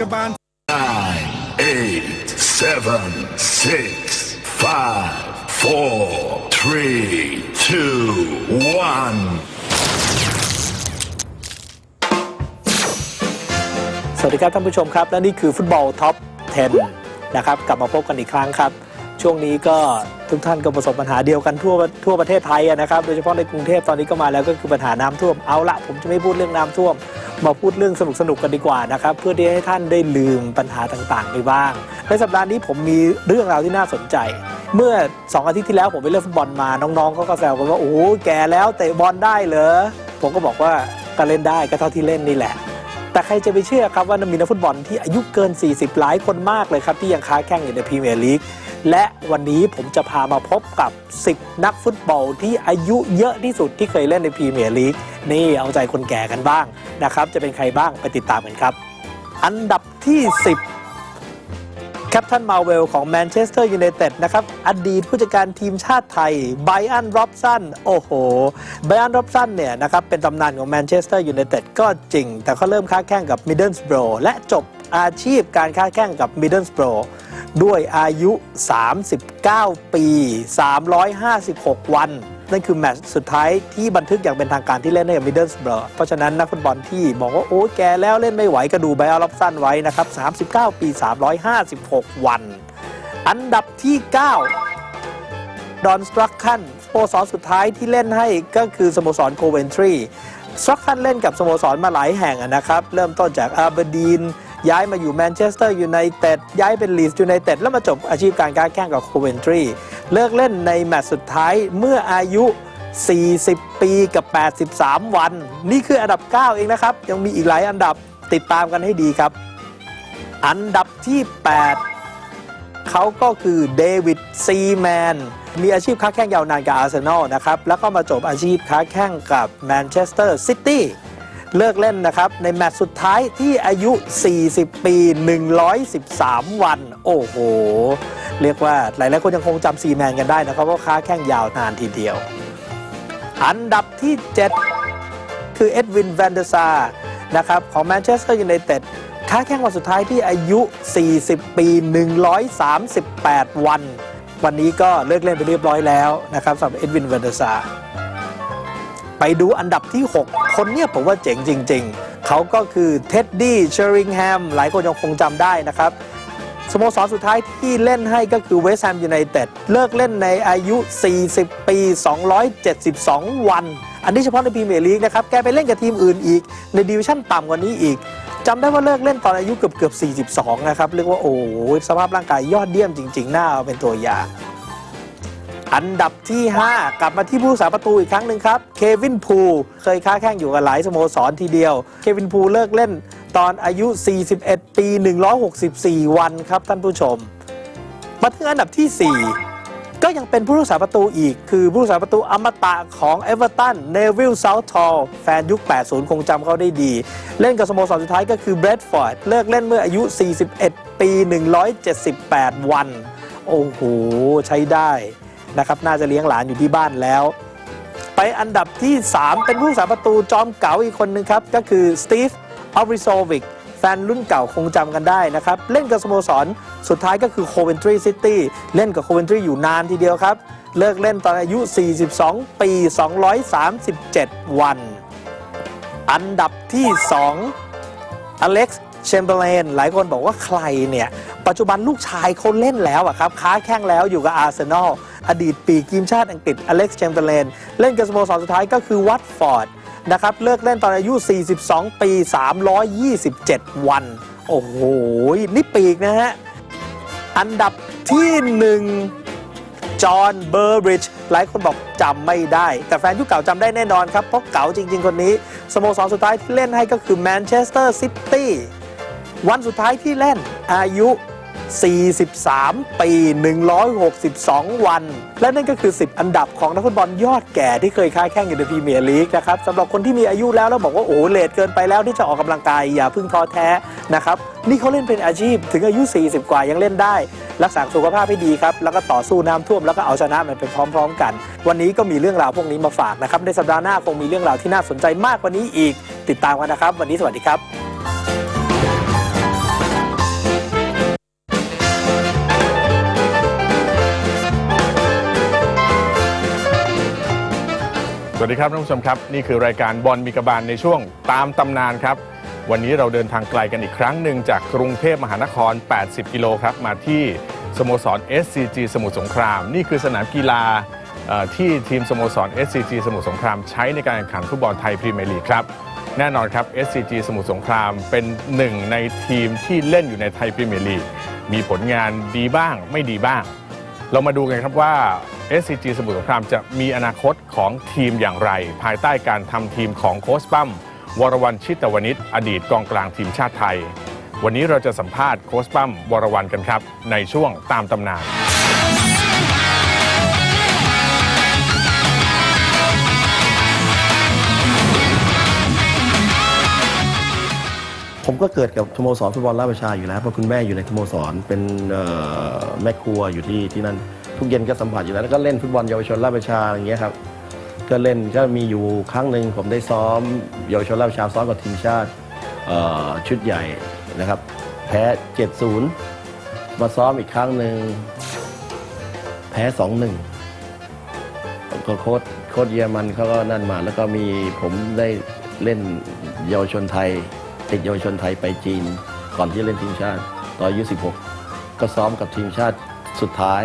กบาล nine, eight, seven, six, five, four, three, two, one. สวัสดีครับท่านผู้ชมครับ และนี่คือฟุตบอลท็อป 10 นะครับ กลับมาพบกันอีกครั้งครับ ช่วงนี้ก็ทุกท่านก็ประสบปัญหาเดียวกันทั่วทั่วประเทศไทยนะครับ โดยเฉพาะในกรุงเทพตอนนี้ก็มาแล้วก็คือปัญหาน้ำท่วมเอาละผมจะไม่พูดเรื่องน้ำท่วม มาพูดเรื่องสนุกสนุกกันดีกว่านะครับ เพื่อที่ให้ท่านได้ลืมปัญหาต่างๆไปบ้างในสัปดาห์นี้ผมมีเรื่องราวที่น่าสนใจ เมื่อ 2 อาทิตย์ที่แล้วผมไปเล่นฟุตบอลมาน้องๆเขาก็แซวกันว่าโอ้โหแก่แล้วเตะบอลได้เหรอผมก็บอกว่าก็เล่นได้ก็เท่าที่เล่นนี่แหละแต่ใครจะไปเชื่อครับว่ามีนักฟุตบอลที่อายุเกิน 40 หลายคนมากเลยครับที่ยังค้าแข่งอยู่ในพรีเมียร์ลีก และวันนี้ผมจะพามาพบกับ 10 นักฟุตบอลที่อายุเยอะที่สุดที่เคยเล่นในพรีเมียร์ลีกนี่เอาใจคนแก่กันบ้างนะครับ จะเป็นใครบ้างไปติดตามกันครับ อันดับที่ 10แคปตันมาเวลของแมนเชสเตอร์ยูไนเต็ดนะครับ อดีตผู้จัดการทีมชาติไทยไบอันร็อบสันโอ้โหไบอันร็อบสันเนี่ยนะครับ เป็นตำนานของแมนเชสเตอร์ยูไนเต็ดก็จริง แต่เขาเริ่มค้าแข่งกับมิดเดิลสโบรและจบอาชีพการค้าแข่งกับมิดเดิลสโบร ด้วยอายุ 39 ปี 356 วัน นั่นคือแมตช์สุดท้ายที่บันทึกอย่างเป็นทางการที่เล่นให้กับมิดเดิลสเบรเพราะฉะนั้นนักฟุตบอลที่บอกว่า โอ้แกแล้วเล่นไม่ไหวก็ดูไบอัลล็อบสันไว้นะครับ 39 ปี 356 วัน อันดับที่ 9 ดอนสตรักคันสโมสรสุดท้ายที่เล่นให้ก็คือสโมสรโคเวนทรีสตรักคันเล่นกับสโมสรมาหลายแห่งนะครับ เริ่มต้นจากอาร์เบอร์ดีน ย้ายมาอยู่แมนเชสเตอร์ยูไนเต็ดย้ายเป็นลีสยูไนเต็ดแล้วมาจบอาชีพการค้าแข่งกับโคเวนทรีเลิกเล่นในแมตช์สุดท้ายเมื่ออายุ 40 ปีกับ 83 วัน นี่คืออันดับ 9 เองนะครับ ยังมีอีกหลายอันดับติดตามกันให้ดีครับ อันดับที่ 8 เขาก็คือเดวิดซีแมนมีอาชีพค้าแข่งยาวนานกับอาร์เซนอลนะครับ แล้วก็มาจบอาชีพค้าแข่งกับแมนเชสเตอร์ซิตี้ เลิกเล่นนะครับ ในแมตช์สุดท้ายที่อายุ 40 ปี 113 วัน โอ้โห เรียกว่าหลายๆคนยังคงจำซีแมนกันได้นะครับว่าค้าแข่งยาวนานทีเดียว อันดับที่ 7 คือเอ็ดวินแวนเดอร์ซานะครับของแมนเชสเตอร์ยูไนเต็ดค้าแข่งวันสุดท้ายที่อายุ 40 ปี 138 วัน วันนี้ก็เลิกเล่นไปเรียบร้อยแล้วนะครับสำหรับเอ็ดวินแวนเดอร์ซา ไปดูอันดับที่ 6 คนเนี่ยผมว่าเจ๋งจริง ๆ เขาก็คือเท็ดดี้เชอริงแฮมหลายคนยังคงจำได้นะครับสโมสรสุดท้ายที่เล่นให้ก็คือเวสต์แฮมยูไนเต็ดเลิกเล่นในอายุ 40 ปี 272 วัน อันนี้เฉพาะในพรีเมียร์ลีกนะครับ แกไปเล่นกับทีมอื่นอีก ในดิวิชั่นต่ำกว่านี้อีกจำได้ว่าเลิกเล่นตอนอายุเกือบเกือบ 42 นะครับ เรียกว่าโอ้สภาพร่างกายยอดเยี่ยมจริงๆน่าเอาเป็นตัวอย่าง อันดับที่ 5 กลับมาที่ผู้สาประตูอีกครั้งหนึ่งครับ เควินพูเคยค้าแข่งอยู่กับหลายสโมสรทีเดียว เควินพูเลิกเล่นตอนอายุ 41 ปี 164 วันครับท่านผู้ชม มาถึงอันดับที่ 4ก็ยังเป็นผู้รักษาประตูอีก คือผู้รักษาประตูอมตะของเอเวอร์ตันเนวิลเซาท์ทอลแฟนยุค 80 คงจำเขาได้ดี เล่นกับสโมสรสุดท้ายก็คือเบรดฟอร์ดเลิกเล่นเมื่ออายุ 41 ปี 178 วัน โอ้โห ใช้ได้ นะครับน่าจะเลี้ยงหลานอยู่ที่บ้านแล้ว ไปอันดับที่ 3 เป็นผู้สาประตูจอมเก๋าอีกคนหนึ่งครับ ก็คือสตีฟออริโซวิกแฟนรุ่นเก่าคงจำกันได้นะครับ เล่นกับสโมสร สุดท้ายก็คือโคเวนทรีซิตี้เล่นกับโคเวนทรีอยู่นานทีเดียวครับ เลิกเล่นตอนอายุ 42 ปี 237 วัน อันดับที่ 2 อเล็กซ์เชมเบอร์เลนหลายคนบอกว่าใครเนี่ย ปัจจุบันลูกชายเขาเล่นแล้วอะครับ ค้าแข้งแล้วอยู่กับอาร์เซนอล อดีตปีกทีมชาติอังกฤษอเล็กซ์เชมเบอร์เลนเล่นกับสโมสรสุดท้ายก็คือวัตฟอร์ดนะครับเลิกเล่นตอนอายุ 42 ปี 327 วัน โอ้โห นี่ปีกนะฮะ อันดับที่หนึ่งจอห์นเบอร์บริดจ์หลายคนบอกจำไม่ได้ แต่แฟนยุคเก่าจำได้แน่นอนครับ เพราะเก่าจริง ๆ คนนี้ สโมสรสุดท้ายที่เล่นให้ก็คือแมนเชสเตอร์ซิตี้วันสุดท้ายที่เล่นอายุ 43 ปี 162 วัน และนั่นก็คือ 10 อันดับของนักฟุตบอลยอดแก่ที่เคยค้าแข่งอยู่ในพรีเมียร์ลีกนะครับสำหรับคนที่มีอายุแล้วแล้วบอกว่า โอ้เลทเกินไปแล้วที่จะออกกำลังกาย อย่าพิ่งท้อแท้นะครับ นี่เขาเล่นเป็นอาชีพถึงอายุ 40 กว่ายังเล่นได้ รักษาสุขภาพให้ดีครับ แล้วก็ต่อสู้น้ำท่วมแล้วก็เอาชนะมันไปพร้อม ๆ กัน วันนี้ก็มีเรื่องราวพวกนี้มาฝากนะครับในสัปดาห์หน้าคงมีเรื่องราวที่น่าสนใจมากกว่านี้อีก ติดตามกันนะครับ วันนี้สวัสดีครับ สวัสดีครับท่านผู้ชมครับ นี่คือรายการบอลมีกระบาลในช่วงตามตำนานครับ วันนี้เราเดินทางไกลกันอีกครั้งหนึ่งจากกรุงเทพมหานคร 80 กิโลครับ มาที่สโมสร SCG สมุทรสงคราม นี่คือสนามกีฬาที่ทีมสโมสร SCG สมุทรสงคราม ใช้ในการแข่งขันฟุตบอลไทยพรีเมียร์ลีกครับแน่นอนครับ SCG สมุทรสงครามเป็นหนึ่งในทีมที่เล่นอยู่ในไทยพรีเมียร์ลีกมีผลงานดีบ้างไม่ดีบ้าง เรามาดูกันครับว่า SCG สมุทรสงครามจะมีอนาคตของทีมอย่างไร ภายใต้การทำทีมของโค้ชปั้มวรวันชิตวณิชอดีตกองกลางทีมชาติไทย วันนี้เราจะสัมภาษณ์โค้ชปั้มวรวันกันครับ ในช่วงตามตำนาน ก็เกิดกับสโมสรฟุตบอลราชประชาอยู่แล้วเพราะคุณแม่อยู่ในสโมสรเป็นแม่ครัวอยู่ที่ที่นั่นทุกเย็นก็สัมผัสอยู่แล้วแล้วก็เล่นฟุตบอลเยาวชนราชประชาอย่างเงี้ยครับก็เล่นก็มีอยู่ครั้งหนึ่งผมได้ซ้อมเยาวชนราชประชาซ้อมกับทีมชาติชุดใหญ่นะครับแพ้7-0มาซ้อมอีกครั้งหนึ่งแพ้2-1ก็โค้ชโค้ชเยอรมันเขาก็นั่นมา แล้วก็มีผมได้เล่นเยาวชนไทย ติดเยาวชนไทยไปจีน ก่อนที่เล่นทีมชาติตอนอายุ 16 ก็ซ้อมกับทีมชาติสุดท้าย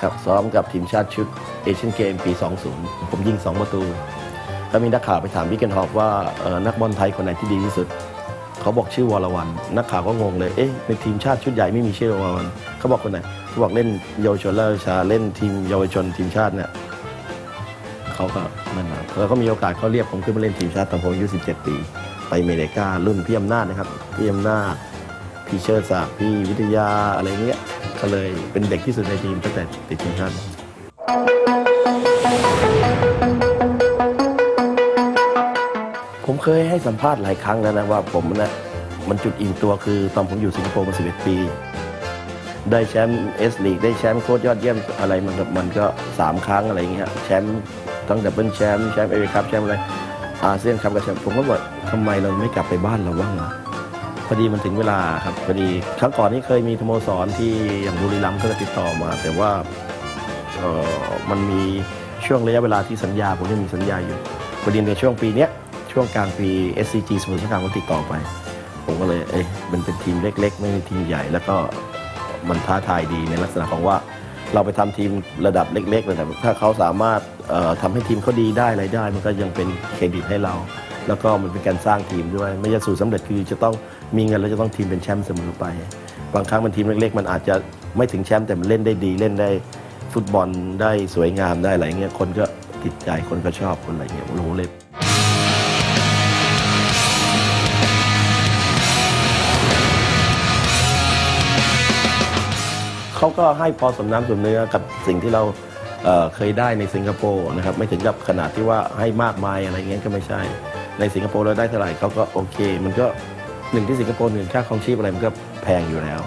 ครับซ้อมกับทีมชาติชุดเอเชียนเกมปี 20 ผมยิง 2 ประตู ก็มีนักข่าวไปถามวิกเกนฮอปว่านักบอลไทยคนไหนที่ดีที่สุด เขาบอกชื่อวรวัน นักข่าวก็งงเลย เอ๊ะ ในทีมชาติชุดใหญ่ไม่มีชื่อวรวันเขาบอกคนไหนเขาบอกเล่นเยาวชนราชชาเล่นทีมเยาวชนทีมชาติเนี่ยเขาก็นั่นนะแล้วก็มีโอกาสเขาเรียกผมขึ้นมาเล่นทีมชาติตอนผมอายุ 17 ปี ไปอเมริการุ่นพี่อำนาจนะครับพี่อำนาจพี่เชิดศักดิ์พี่วิทยาอะไรเงี้ยก็เลยเป็นเด็กที่สุดในทีมตั้งแต่ติดทีมชาติผมเคยให้สัมภาษณ์หลายครั้งแล้วนะว่าผมนะมันจุดอิ่มตัวคือตอนผมอยู่สิงคโปร์มา 11 ปี ได้แชมป์เอสลีกได้แชมป์โค้ชยอดเยี่ยมอะไรมันมันก็สามครั้งอะไรอย่างเงี้ยแชมป์ทั้งดับเบิลแชมป์แชมป์เอเวอคัพแชมป์อะไร อาเซียนคัพกับแชมป์ผมก็บอกทำไมเราไม่กลับไปบ้านเราบ้างล่ะพอดีมันถึงเวลาครับพอดีครั้งก่อนนี้เคยมีสโมสรที่อย่างบุรีรัมย์ก็ติดต่อมา แต่ว่าเออมันมีช่วงระยะเวลาที่สัญญาผมยังมีสัญญาอยู่พอดีในช่วงปีเนี้ยช่วงกลางปี SCG สมุทรสงครามก็ติดต่อไป ผมก็เลยเอ้ยมันเป็นทีมเล็ก ๆ ไม่ใช่ทีมใหญ่ แล้วก็มันท้าทายดีในลักษณะของว่า เราไปทำทีมระดับเล็ก ๆ ระดับถ้าเขาสามารถ ทำให้ทีมเขาดีได้อะไรได้ มันก็ยังเป็นเครดิตให้เรา แล้วก็มันเป็นการสร้างทีมด้วย ไม่ใช่สูตรสำเร็จคือจะต้องมีเงินแล้วจะต้องทีมเป็นแชมป์เสมอไป บางครั้งมันทีมเล็กๆ มันอาจจะไม่ถึงแชมป์แต่มันเล่นได้ดีเล่นได้ฟุตบอลได้สวยงามได้อะไรเงี้ยคนก็ติดใจคนก็ชอบคนอะไรเงี้ยโอ้โหเลยเขาก็ให้พอสมน้ำสมเนื้อกับสิ่งที่เรา เอ่อเคยได้ในสิงคโปร์นะครับไม่ถึงกับขนาดที่ว่าให้มากมายอะไรเงี้ยก็ไม่ใช่ ในสิงคโปร์เราได้เท่าไหร่เขาก็โอเค มันก็หนึ่งที่สิงคโปร์หนึ่งค่าครองชีพอะไรมันก็แพงอยู่แล้ว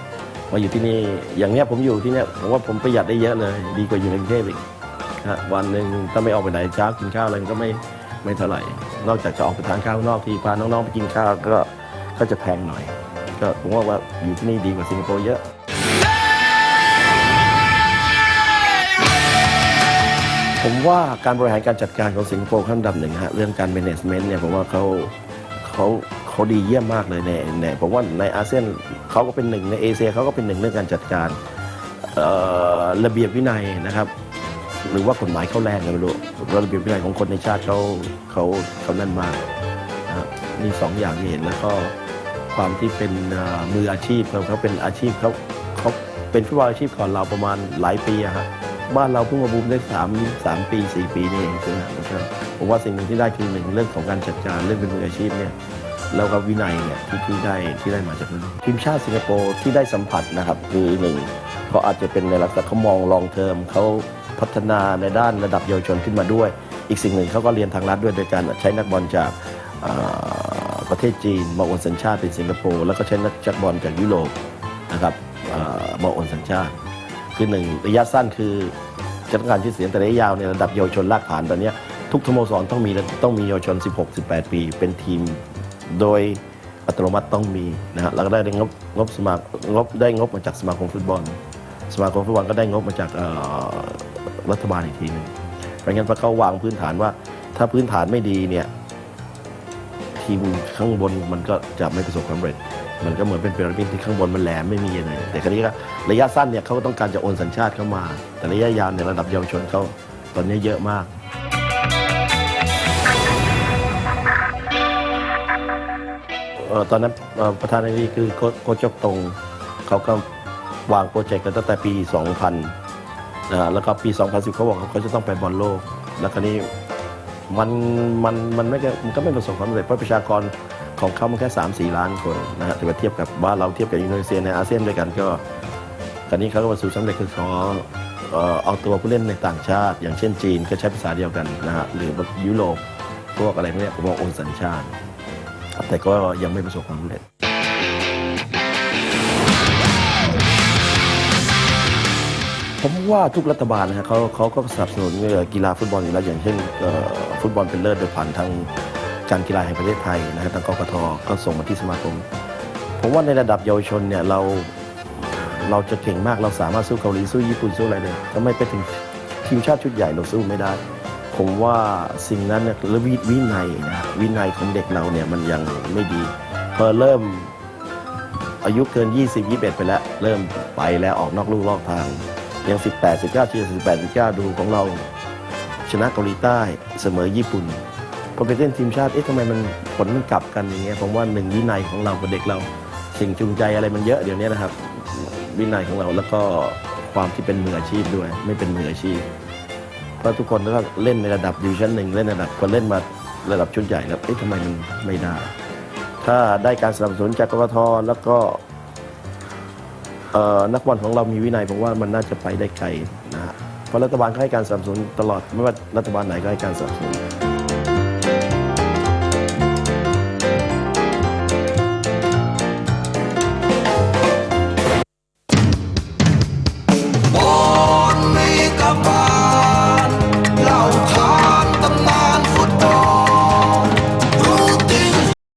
มาอยู่ที่นี่อย่างเนี้ยผมอยู่ที่เนี้ยผมว่าผมประหยัดได้เยอะเลย ดีกว่าอยู่ในกรุงเทพอีกนะวันหนึ่งถ้าไม่ออกไปไหนเช้ากินข้าวอะไรมันก็ไม่ไม่เท่าไหร่ นอกจากจะออกไปทานข้าวนอกที่พาน้องๆไปกินข้าวก็ก็จะแพงหน่อย ก็ผมว่าว่าอยู่ที่นี่ดีกว่าสิงคโปร์เยอะ ผมว่าการบริหารการจัดการของสิงคโปร์ขั้นดับหนึ่งฮะเรื่องการ management เนี่ยผมว่าเขาเขาเขาดีเยี่ยมมากเลยในในผมว่าในอาเซียนเขาก็เป็นหนึ่งในเอเชียเขาก็เป็นหนึ่งเรื่องการจัดการระเบียบวินัยนะครับ หรือว่ากฎหมายเข้าแรงกันไม่รู้ระเบียบวินัยของคนในชาติเขาเขาเขานั่นมากนะนี่สองอย่างที่เห็นแล้วก็ความที่เป็นมืออาชีพเขาเขาเป็นอาชีพเขาเขาเป็นฟุตบอลอาชีพก่อนเราประมาณหลายปีอะฮะ บ้านเราเพิ่งมาบูมได้สามสามปีสี่ปีนี่เองใช่ไหมครับผมว่าสิ่งหนึ่งที่ได้คือหนึ่งเรื่องของการจัดการเรื่องเป็นมืออาชีพเนี่ยแล้วก็วินัยเนี่ยที่ที่ได้ที่ได้มาจากนั้นทีมชาติสิงคโปร์ที่ได้สัมผัสนะครับคือหนึ่งเขาอาจจะเป็นในลักษณะเขามองลองเทอมเขาพัฒนาในด้านระดับเยาวชนขึ้นมาด้วย อีกสิ่งหนึ่งเขาก็เรียนทางรัฐด้วยโดยการใช้นักบอลจากประเทศจีนมาโอนสัญชาติเป็นสิงคโปร์แล้วก็ใช้นักจักบอลจากยุโรปนะครับอ่ามาโอนสัญชาติ คือหนึ่งระยะสั้นคือจะต้องการชื่อเสียงแต่ระยะยาวในระดับเยาวชนรากฐานตอนนี้ทุกสโมสรต้องมีต้องมีเยาวชน 16-18 ปี เป็นทีมโดยอัตโนมัติต้องมีนะฮะแล้วก็ได้งบงบสมัครงบได้งบมาจากสมาคมฟุตบอล สมาคมฟุตบอลก็ได้งบมาจากรัฐบาลอีกทีหนึงเพราะงั้นพอเขาวางพื้นฐานว่าถ้าพื้นฐานไม่ดีเนี่ยทีมข้างบนมันก็จะไม่ประสบความสำเร็จ มันก็เหมือนเป็นพีระมิดที่ข้างบนมันแหลมไม่มีอะไรแต่คราวนี้ก็ระยะสั้นเนี่ยเขาก็ต้องการจะโอนสัญชาติเข้ามา แต่ระยะยาวเนี่ยระดับเยาวชนเขาตอนนี้เยอะมากตอนนั้นประธานาธิบดีคือโคโคชจกตงเขาก็วางโปรเจกต์กันตั้งแต่ปี 2000 แล้วก็ปี 2010 เขาบอกเขาจะต้องไปบอลโลก แล้วคราวนี้มันมันมันไม่ก็มันก็ไม่ประสบความสำเร็จเพราะประชากร ของเขามันแค่3 4 ล้านคนนะฮะแต่ว่าเทียบกับบ้าเราเทียบกับอินโดนีเซียในอาเซียนด้วยกันก็คราวนี้เขาก็ประสบสำเร็จคือเอ่อเอาตัวผู้เล่นในต่างชาติ อย่างเช่นจีนก็ใช้ภาษาเดียวกันนะฮะหรือยุโรปพวกอะไรพวกเนี้ยผมว่าโอนสัญชาติ แต่ก็ยังไม่ประสบความสำเร็จผมว่าทุกรัฐบาลนะฮะเขาเขาก็สนับสนุนกีฬาฟุตบอลอยู่แล้วอย่างเช่นฟุตบอลเป็นเลิศโดยผ่านทาง การกีฬาแห่งประเทศไทยนะฮะทางกกทก็ส่งมาที่สมาคม ผมว่าในระดับเยาวชนเนี่ยเราเราจะเก่งมากเราสามารถสู้เกาหลีสู้ญี่ปุ่นสู้อะไรเลยทำไมไปถึงทีมชาติชุดใหญ่เราสู้ไม่ได้ ผมว่าสิ่งนั้นเนี่ยและวิวินัยนะวินัยของเด็กเราเนี่ยมันยังไม่ดี พอเริ่มอายุเกิน 20 21 ไปแล้ว เริ่มไปแล้วออกนอกลู่นอกทางยัง 18 19 18 19 ดูของเราชนะเกาหลีใต้เสมอญี่ปุ่น พอไปเล่นทีมชาติ เอ๊ะทำไมมันผลมันกลับกันอย่างเงี้ย ผมว่าหนึ่งวินัยของเรากับเด็กเรา สิ่งจูงใจอะไรมันเยอะเดี๋ยวนี้นะครับ วินัยของเราแล้วก็ความที่เป็นมืออาชีพด้วย ไม่เป็นมืออาชีพ เพราะทุกคนก็เล่นในระดับดิวชั่นหนึ่งเล่นระดับคนเล่นมาระดับชุดใหญ่แล้วเอ๊ะทำไมมันไม่ได้ ถ้าได้การสนับสนุนจากกกทแล้วก็นักบอลของเรามีวินัยผมว่ามันน่าจะไปได้ไกลนะฮะเพราะรัฐบาลก็ให้การสนับสนุนตลอดไม่ว่ารัฐบาลไหนก็ให้การสนับสนุน